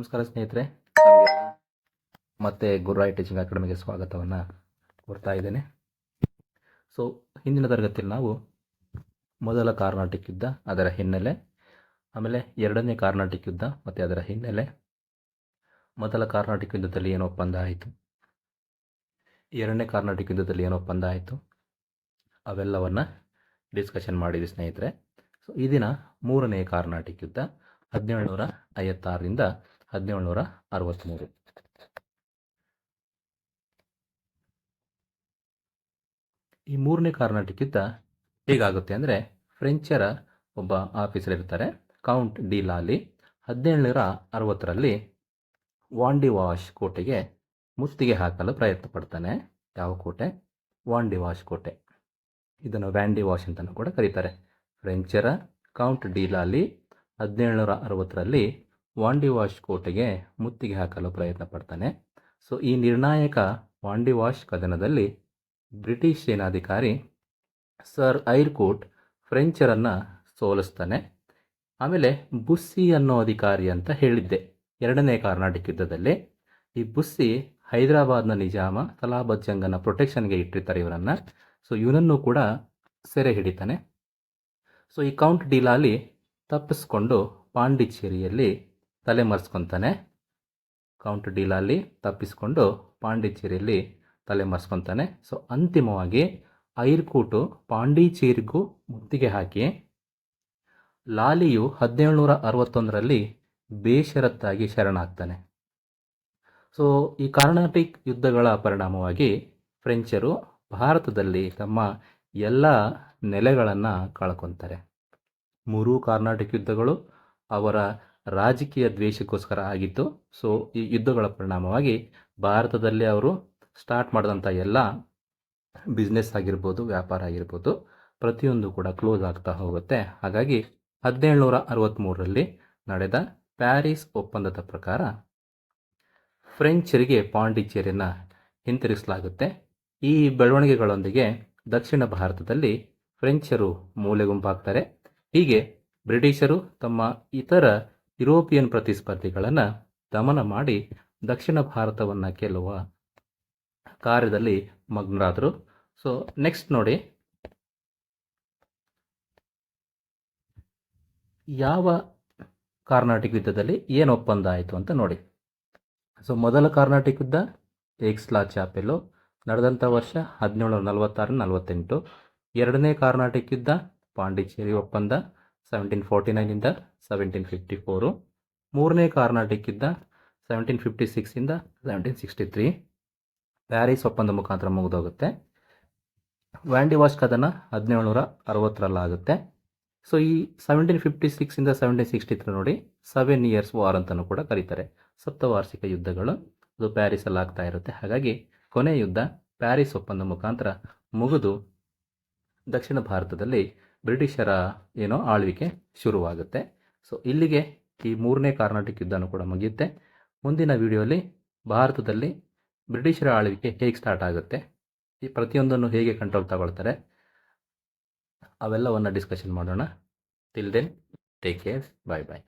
ನಮಸ್ಕಾರ ಸ್ನೇಹಿತರೆ. ಮತ್ತೆ ಗುರುರಾಯ್ ಟೀಚಿಂಗ್ ಅಕಾಡೆಮಿಗೆ ಸ್ವಾಗತವನ್ನು ಕೊಡ್ತಾ ಇದ್ದೇನೆ. ಸೊ ಹಿಂದಿನ ತರಗತಿಯಲ್ಲಿ ನಾವು ಮೊದಲ ಕಾರ್ನಾಟಿಕ್ ಯುದ್ಧ ಅದರ ಹಿನ್ನೆಲೆ, ಆಮೇಲೆ ಎರಡನೇ ಕಾರ್ನಾಟಿಕ್ ಯುದ್ಧ ಮತ್ತು ಅದರ ಹಿನ್ನೆಲೆ, ಮೊದಲ ಕಾರ್ನಾಟಿಕ್ ಯುದ್ಧದಲ್ಲಿ ಏನೋ ಒಪ್ಪಂದ ಆಯಿತು. ಎರಡನೇ ಕಾರ್ನಾಟಿಕ್ ಯುದ್ಧದಲ್ಲಿ ಏನೋ ಒಪ್ಪಂದ ಆಯಿತು. ಅವೆಲ್ಲವನ್ನು ಡಿಸ್ಕಷನ್ ಮಾಡಿದ್ವಿ ಸ್ನೇಹಿತರೆ. ಸೊ ಈ ದಿನ ಮೂರನೇ ಕಾರ್ನಾಟಿಕ್ ಯುದ್ಧ ಹದಿನೇಳುನೂರ ಐವತ್ತಾರರಿಂದ ಹದಿನೇಳುನೂರ ಅರವತ್ತ್ಮೂರು. ಈ ಮೂರನೇ ಕಾರ್ನಾಟಕ್ಕಿಂತ ಹೇಗಾಗುತ್ತೆ ಅಂದರೆ ಫ್ರೆಂಚರ ಒಬ್ಬ ಆಫೀಸರ್ ಇರ್ತಾರೆ ಕೌಂಟ್ ಡಿ ಲಾಲಿ. ಹದಿನೇಳುನೂರ ಅರವತ್ತರಲ್ಲಿ ವಾಂಡಿವಾಶ್ ಕೋಟೆಗೆ ಮುತ್ತಿಗೆ ಹಾಕಲು ಪ್ರಯತ್ನ ಪಡ್ತಾನೆ. ಯಾವ ಕೋಟೆ? ವಾಂಡಿವಾಶ್ ಕೋಟೆ. ಇದನ್ನು ವ್ಯಾಂಡಿ ವಾಶ್ ಅಂತಲೂ ಕೂಡ ಕರೀತಾರೆ. ಫ್ರೆಂಚರ ಕೌಂಟ್ ಡಿ ಲಾಲಿ ಹದಿನೇಳುನೂರ ಅರವತ್ತರಲ್ಲಿ ವಾಂಡಿವಾಶ್ ಕೋಟೆಗೆ ಮುತ್ತಿಗೆ ಹಾಕಲು ಪ್ರಯತ್ನ ಪಡ್ತಾನೆ. ಸೊ ಈ ನಿರ್ಣಾಯಕ ವಾಂಡಿವಾಶ್ ಕದನದಲ್ಲಿ ಬ್ರಿಟಿಷ್ ಸೇನಾಧಿಕಾರಿ ಸರ್ ಐರ್ಕೋಟ್ ಫ್ರೆಂಚರನ್ನು ಸೋಲಿಸ್ತಾನೆ. ಆಮೇಲೆ ಬುಸ್ಸಿ ಅನ್ನೋ ಅಧಿಕಾರಿ ಅಂತ ಹೇಳಿದ್ದೆ. ಎರಡನೇ ಕರ್ನಾಟಕ ಯುದ್ಧದಲ್ಲಿ. ಈ ಬುಸ್ಸಿ ಹೈದರಾಬಾದ್ನ ನಿಜಾಮ ತಲಾಬದ್ ಜಂಗನ ಪ್ರೊಟೆಕ್ಷನ್ಗೆ ಇಟ್ಟಿರ್ತಾರೆ ಇವರನ್ನು. ಸೊ ಇವನನ್ನು ಕೂಡ ಸೆರೆ ಹಿಡಿತಾನೆ. ಸೊ ಈ ಕೌಂಟ್ ಡಿಲಾಲಿ ತಪ್ಪಿಸ್ಕೊಂಡು ಪಾಂಡಿಚೇರಿಯಲ್ಲಿ ತಲೆಮರೆಸ್ಕೊತಾನೆ. ಕೌಂಟ್ ಡೀಲಲ್ಲಿ ತಪ್ಪಿಸಿಕೊಂಡು ಪಾಂಡಿಚೇರಿಯಲ್ಲಿ ತಲೆಮರೆಸ್ಕೊತಾನೆ. ಸೊ ಅಂತಿಮವಾಗಿ ಐರ್ಕೂಟು ಪಾಂಡಿಚೇರಿಗೂ ಮುತ್ತಿಗೆ ಹಾಕಿ ಲಾಲಿಯು ಹದಿನೇಳುನೂರ ಅರವತ್ತೊಂದರಲ್ಲಿ ಬೇಷರತ್ತಾಗಿ ಶರಣಾಗ್ತಾನೆ. ಸೊ ಈ ಕಾರ್ನಾಟಿಕ್ ಯುದ್ಧಗಳ ಪರಿಣಾಮವಾಗಿ ಫ್ರೆಂಚರು ಭಾರತದಲ್ಲಿ ತಮ್ಮ ಎಲ್ಲ ನೆಲೆಗಳನ್ನು ಕಳ್ಕೊತಾರೆ. ಮೂರೂ ಕಾರ್ನಾಟಿಕ್ ಯುದ್ಧಗಳು, ಅವರ ರಾಜಕೀಯ ದ್ವೇಷಕ್ಕೋಸ್ಕರ ಆಗಿತ್ತು. ಸೊ ಈ ಯುದ್ಧಗಳ ಪರಿಣಾಮವಾಗಿ ಭಾರತದಲ್ಲಿ ಅವರು ಸ್ಟಾರ್ಟ್ ಮಾಡಿದಂಥ ಎಲ್ಲ ಬಿಸ್ನೆಸ್ ಆಗಿರ್ಬೋದು, ವ್ಯಾಪಾರ ಆಗಿರ್ಬೋದು ಪ್ರತಿಯೊಂದು ಕೂಡ ಕ್ಲೋಸ್ ಆಗ್ತಾ ಹೋಗುತ್ತೆ. ಹಾಗಾಗಿ ಹದಿನೇಳುನೂರ ಅರವತ್ತ್ಮೂರರಲ್ಲಿ ನಡೆದ ಪ್ಯಾರಿಸ್ ಒಪ್ಪಂದದ ಪ್ರಕಾರ ಫ್ರೆಂಚರಿಗೆ ಪಾಂಡಿಚೇರಿಯನ್ನು ಹಿಂತಿರುಗಿಸಲಾಗುತ್ತೆ. ಈ ಬೆಳವಣಿಗೆಗಳೊಂದಿಗೆ ದಕ್ಷಿಣ ಭಾರತದಲ್ಲಿ ಫ್ರೆಂಚರು ಮೂಲೆಗುಂಪಾಗ್ತಾರೆ. ಹೀಗೆ ಬ್ರಿಟಿಷರು ತಮ್ಮ ಇತರ ಯುರೋಪಿಯನ್ ಪ್ರತಿಸ್ಪರ್ಧಿಗಳನ್ನು ದಮನ ಮಾಡಿ ದಕ್ಷಿಣ ಭಾರತವನ್ನು ಗೆಲ್ಲುವ ಕಾರ್ಯದಲ್ಲಿ ಮಗ್ನರಾದರು. ಸೊ ನೆಕ್ಸ್ಟ್ ನೋಡಿ. ಯಾವ ಕಾರ್ನಾಟಿಕ್ ಯುದ್ಧದಲ್ಲಿ ಏನು ಒಪ್ಪಂದ ಆಯಿತು ಅಂತ ನೋಡಿ. ಸೊ ಮೊದಲ ಕಾರ್ನಾಟಿಕ್ ಯುದ್ಧ, ಏಕ್ಸ್ಲಾ ಚಾಪೆಲು ನಡೆದಂಥ ವರ್ಷ ಹದಿನೇಳು ನಲವತ್ತಾರು ನಲವತ್ತೆಂಟು. ಎರಡನೇ ಕಾರ್ನಾಟಿಕ್ ಯುದ್ಧ, ಪಾಂಡಿಚೇರಿ ಒಪ್ಪಂದ ಸೆವೆಂಟೀನ್ ಫೋರ್ಟಿ ನೈನಿಂದ ಸೆವೆಂಟೀನ್ ಫಿಫ್ಟಿ ಫೋರು ಮೂರನೇ ಕಾರ್ನಾಟಿಕ್ ಸೆವೆಂಟೀನ್ ಫಿಫ್ಟಿ ಸಿಕ್ಸಿಂದ ಸೆವೆಂಟೀನ್ ಸಿಕ್ಸ್ಟಿ ತ್ರೀ ಪ್ಯಾರಿಸ್ ಒಪ್ಪಂದ ಮುಖಾಂತರ ಮುಗಿದೋಗುತ್ತೆ. ವ್ಯಾಂಡಿವಾಶ್ ಕದನ ಹದಿನೇಳುನೂರ ಅರವತ್ತರಲ್ಲಾಗುತ್ತೆ ಸೊ ಈ ಸೆವೆಂಟೀನ್ ಫಿಫ್ಟಿ ಸಿಕ್ಸಿಂದ ಸೆವೆಂಟೀನ್ ಸಿಕ್ಸ್ಟಿ ತ್ರೀ ನೋಡಿ ಸೆವೆನ್ ಇಯರ್ಸ್ ವಾರ್ ಅಂತಲೂ ಕೂಡ ಕರೀತಾರೆ. ಸಪ್ತವಾರ್ಷಿಕ ಯುದ್ಧಗಳು, ಅದು ಪ್ಯಾರಿಸಲ್ಲಿ ಆಗ್ತಾ ಇರುತ್ತೆ. ಹಾಗಾಗಿ ಕೊನೆ ಯುದ್ಧ ಪ್ಯಾರಿಸ್ ಒಪ್ಪಂದ ಮುಖಾಂತರ ಮುಗಿದು ದಕ್ಷಿಣ ಭಾರತದಲ್ಲಿ ಬ್ರಿಟಿಷರ ಏನೋ ಆಳ್ವಿಕೆ ಶುರುವಾಗುತ್ತೆ. ಸೊ ಇಲ್ಲಿಗೆ ಈ ಮೂರನೇ ಕಾರ್ನಾಟಿಕ್ ಯುದ್ಧನೂ ಕೂಡ ಮುಗಿಯುತ್ತೆ. ಮುಂದಿನ ವಿಡಿಯೋಲಿ ಭಾರತದಲ್ಲಿ ಬ್ರಿಟಿಷರ ಆಳ್ವಿಕೆ ಹೇಗೆ ಸ್ಟಾರ್ಟ್ ಆಗುತ್ತೆ, ಈ ಪ್ರತಿಯೊಂದನ್ನು ಹೇಗೆ ಕಂಟ್ರೋಲ್ ತಗೊಳ್ತಾರೆ, ಅವೆಲ್ಲವನ್ನು ಡಿಸ್ಕಷನ್ ಮಾಡೋಣ. Till then take care bye bye